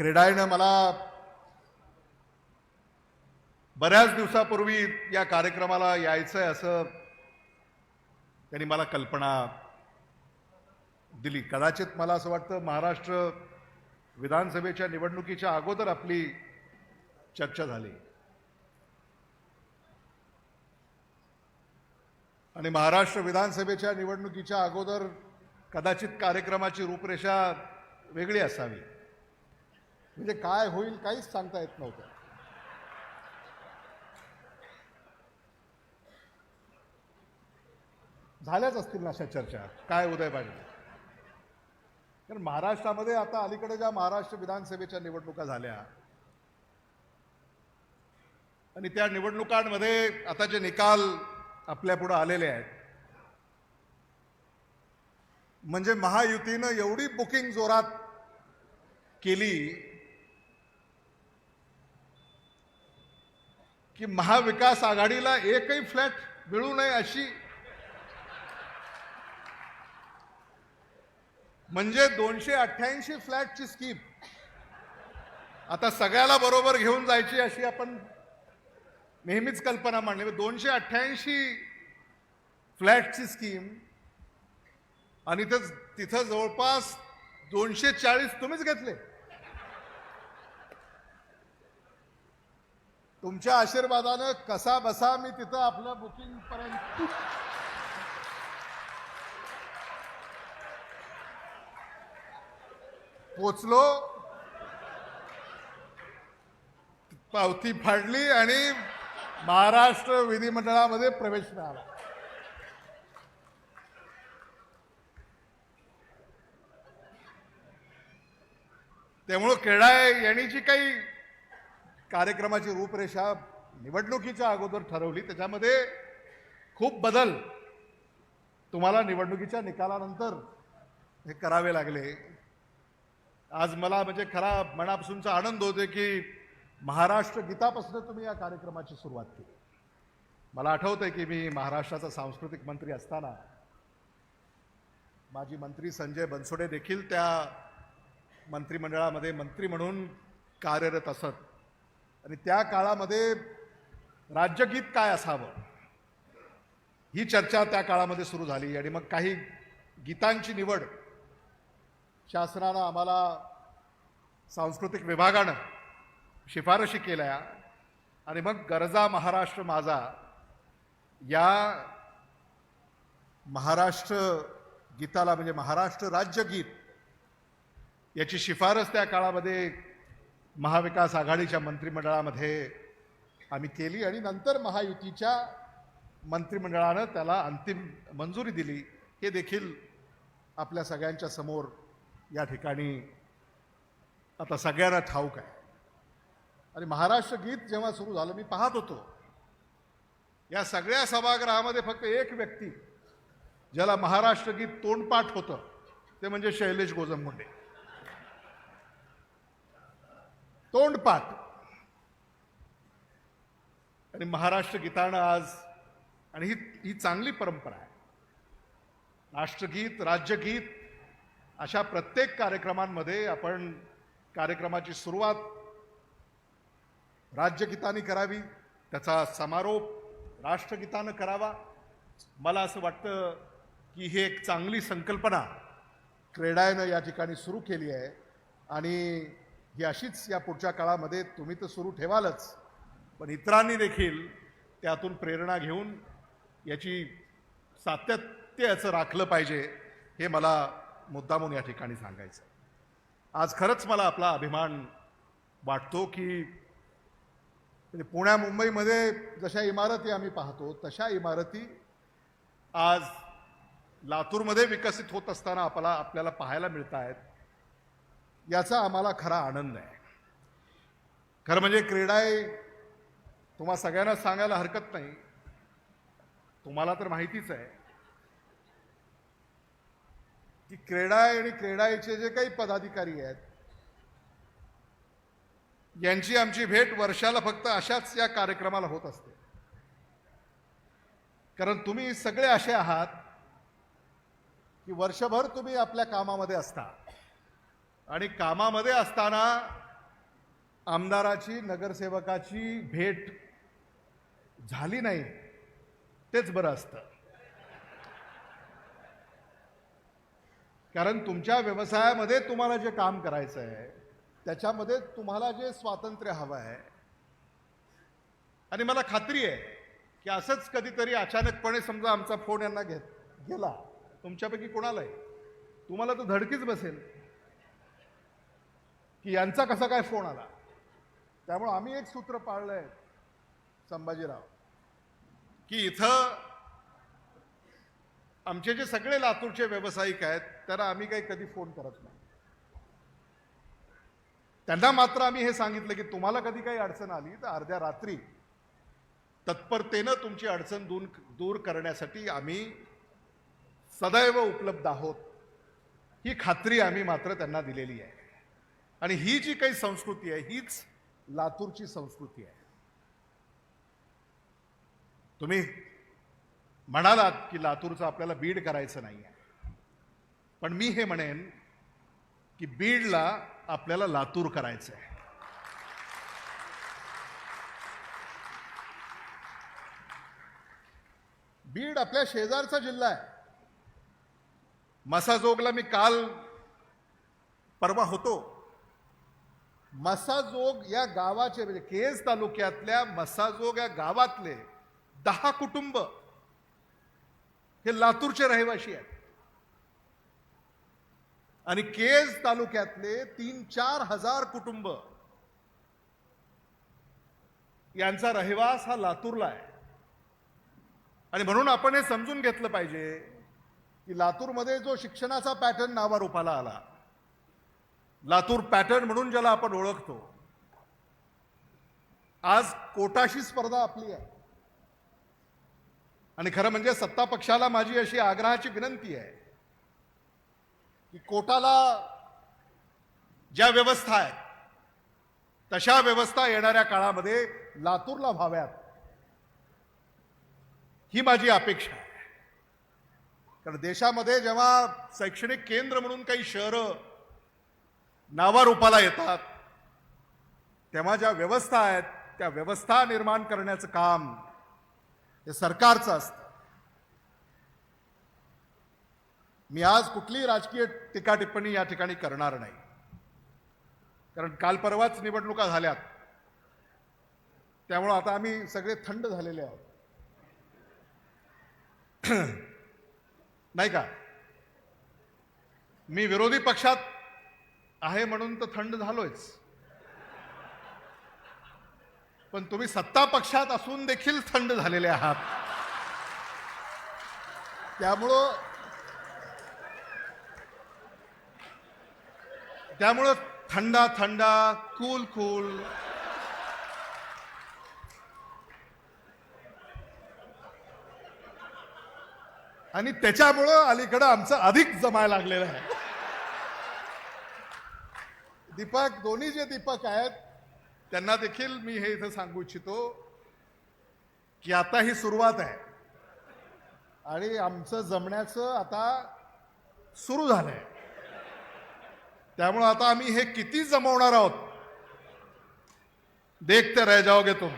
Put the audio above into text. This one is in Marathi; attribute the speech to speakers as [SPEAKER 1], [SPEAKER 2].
[SPEAKER 1] क्रेडायनं मला बऱ्याच दिवसापूर्वी या कार्यक्रमाला यायचं आहे असं त्यांनी मला कल्पना दिली. कदाचित मला असं वाटतं महाराष्ट्र विधानसभेच्या निवडणुकीच्या अगोदर आपली चर्चा झाली. आणि महाराष्ट्र विधानसभेच्या निवडणुकीच्या अगोदर कदाचित कार्यक्रमाची रूपरेषा वेगळी असावी. म्हणजे काय होईल काहीच सांगता येत नव्हतं. झाल्याच असतील ना अशा चर्चा. काय उदय पाटील कारण महाराष्ट्रामध्ये आता अलीकडे ज्या महाराष्ट्र विधानसभेच्या निवडणुका झाल्या आणि त्या निवडणुकांमध्ये आता जे निकाल आपल्यापुढं आलेले आहेत म्हणजे महायुतीनं एवढी बुकिंग जोरात केली की महाविकास आघाडीला एकही फ्लॅट मिळू नये अशी. म्हणजे दोनशे अठ्ठ्याऐंशी फ्लॅटची स्कीम. आता सगळ्याला बरोबर घेऊन जायची अशी आपण नेहमीच कल्पना मांडली. म्हणजे दोनशे अठ्ठ्याऐंशी फ्लॅटची स्कीम आणि तिथं तिथं जवळपास दोनशे चाळीस तुम्हीच घेतले. तुमच्या आशीर्वादानं कसा बसा मी तिथं आपलं बुकिंग पर्यंत पोचलो. पावती फाडली आणि महाराष्ट्र विधिमंडळामध्ये प्रवेश मिळाला. त्यामुळं क्रीडा यांनी जी काही कार्यक्रमाची रूपरेषा निवडणुकीच्या अगोदर ठरवली. त्याच्यामध्ये खूप बदल तुम्हाला निवडणुकीच्या निकालानंतर हे करावे लागले. आज मला म्हणजे खरा मनापासूनचा आनंद होते की महाराष्ट्र गीतापासून तुम्ही या कार्यक्रमाची सुरुवात केली. मला आठवतं आहे की मी महाराष्ट्राचा सांस्कृतिक मंत्री असताना माजी मंत्री संजय बनसोडे देखील त्या मंत्रिमंडळामध्ये मंत्री म्हणून कार्यरत असत. आणि त्या काळामध्ये राज्यगीत काय असावं? ही चर्चा त्या काळामध्ये सुरू झाली आणि मग काही गीतांची निवड शासनानं आम्हाला सांस्कृतिक विभागानं शिफारशी केल्या आणि मग गरजा महाराष्ट्र माझा या महाराष्ट्र गीताला म्हणजे महाराष्ट्र राज्यगीत याची शिफारस त्या काळामध्ये महाविकास आघाडीच्या मंत्रिमंडळामध्ये आम्ही केली आणि नंतर महायुतीच्या मंत्रिमंडळानं त्याला अंतिम मंजुरी दिली. हे देखील आपल्या सगळ्यांच्या समोर या ठिकाणी आता सगळ्यांना ठाऊक आहे. आणि महाराष्ट्र गीत जेव्हा सुरू झालं मी पाहत होतो. या सगळ्या सभागृहामध्ये फक्त एक व्यक्ती ज्याला महाराष्ट्र गीत तोंडपाठ होतं ते म्हणजे शैलेश गोजमगुंडे. तोंडपाठ. आणि महाराष्ट्र गीतानं आज आणि ही ही चांगली परंपरा आहे. राष्ट्रगीत राज्यगीत अशा प्रत्येक कार्यक्रमांमध्ये आपण कार्यक्रमाची सुरुवात राज्यगीताने करावी त्याचा समारोप राष्ट्रगीतानं करावा. मला असं वाटतं की ही एक चांगली संकल्पना क्रेडायनं या ठिकाणी सुरू केली आहे. आणि ही अशीच या पुढच्या काळामध्ये तुम्ही तर सुरू ठेवालच. पण इतरांनी देखील त्यातून प्रेरणा घेऊन याची सातत्य याचं राखलं पाहिजे हे मला मुद्दामून या ठिकाणी सांगायचं आज खरंच मला आपला अभिमान वाटतो की म्हणजे पुण्या मुंबईमध्ये जशा इमारती आम्ही पाहतो तशा इमारती आज लातूरमध्ये विकसित होत असताना आपला आपल्याला पाहायला मिळत आहेत याचा आम्हाला खरा आनंद आहे. खरं म्हणजे क्रीडा आहे तुम्हाला सगळ्यांना सांगायला हरकत नाही. तुम्हाला तर माहितीच आहे. की क्रीडाय आणि क्रीडायचे जे काही पदाधिकारी आहेत यांची आमची भेट वर्षाला फक्त अशाच या कार्यक्रमाला होत असते. कारण तुम्ही सगळे असे आहात की वर्षभर तुम्ही आपल्या कामामध्ये असता. आणि कामामध्ये असताना आमदाराची नगरसेवकाची भेट झाली नाही तेच बरं असतं. कारण तुमच्या व्यवसायामध्ये तुम्हाला जे काम करायचं आहे त्याच्यामध्ये तुम्हाला जे स्वातंत्र्य हवं आहे आणि मला खात्री आहे की असंच कधीतरी अचानकपणे समजा आमचा फोन यांना घेत गेला तुमच्यापैकी कोणालाही तुम्हाला तर धडकीच बसेल. की यांचा कसा काय फोन आला? त्यामुळे आम्ही एक सूत्र पाळलंय संभाजीराव की इथं आमचे जे सगळे लातूरचे व्यावसायिक आहेत त्यांना आम्ही काही कधी फोन करत नाही. त्यांना मात्र आम्ही हे सांगितलं की तुम्हाला कधी काही अडचण आली तर अर्ध्या रात्री तत्परतेनं तुमची अडचण दूर दूर करण्यासाठी आम्ही सदैव उपलब्ध आहोत. ही खात्री आम्ही मात्र त्यांना दिलेली आहे. आणि ही जी काही संस्कृती आहे हीच लातूरची संस्कृती आहे. तुम्ही म्हणालात की लातूरचं आपल्याला बीड करायचं नाही आहे पण मी हे म्हणेन की बीडला आपल्याला लातूर करायचं आहे बीड आपल्या शेजारचा जिल्हा आहे. मसाजोगला मी काल परवा होतो. मसाजोग या गावाचे म्हणजे केज तालुक्यातल्या मसाजोग या गावातले दहा कुटुंब हे लातूरचे रहिवासी आहेत. आणि केज तालुक्यातले तीन चार हजार कुटुंब यांचा रहिवास हा लातूरला आहे. आणि म्हणून आपण हे समजून घेतलं पाहिजे की लातूरमध्ये जो शिक्षणाचा पॅटर्न नावारूपाला आला लातूर पॅटर्न म्हणून ज्याला आपण ओळखतो. आज कोटाशी स्पर्धा आपली आहे. आणि खरं म्हणजे सत्ता पक्षाला माझी अशी आग्रहाची विनंती आहे की कोटाला ज्या व्यवस्था आहेत तशा व्यवस्था येणाऱ्या काळामध्ये लातूरला व्हाव्यात. ही माझी अपेक्षा आहे. कारण देशामध्ये जेव्हा शैक्षणिक केंद्र म्हणून काही शहरं नावारूपाला येतात. तेव्हा ज्या व्यवस्था आहेत त्या व्यवस्था निर्माण करण्याचं काम हे सरकारचं असतं. मी आज कुठलीही राजकीय टीका टिप्पणी या ठिकाणी करणार नाही. कारण काल परवाच निवडणुका झाल्यात. त्यामुळं आता आम्ही सगळे थंड झालेले आहोत. नाही का? मी विरोधी पक्षात आहे म्हणून तर थंड झालोयच. पण तुम्ही सत्ता पक्षात असून देखील थंड झालेले आहात. त्यामुळं त्यामुळं थंडा थंडा कूल कूल. आणि त्याच्यामुळं अलीकडं आमचं अधिक जमायला लागलेलं आहे. दीपक दोन्ही जे दीपक आहेत त्यांना देखील मी हे इथं सांगू इच्छितो की आता ही सुरुवात आहे. आणि आमचं जमण्याचं आता सुरू झालंय. त्यामुळं आता आम्ही हे किती जमवणार आहोत देखते रह जाओगे तुम.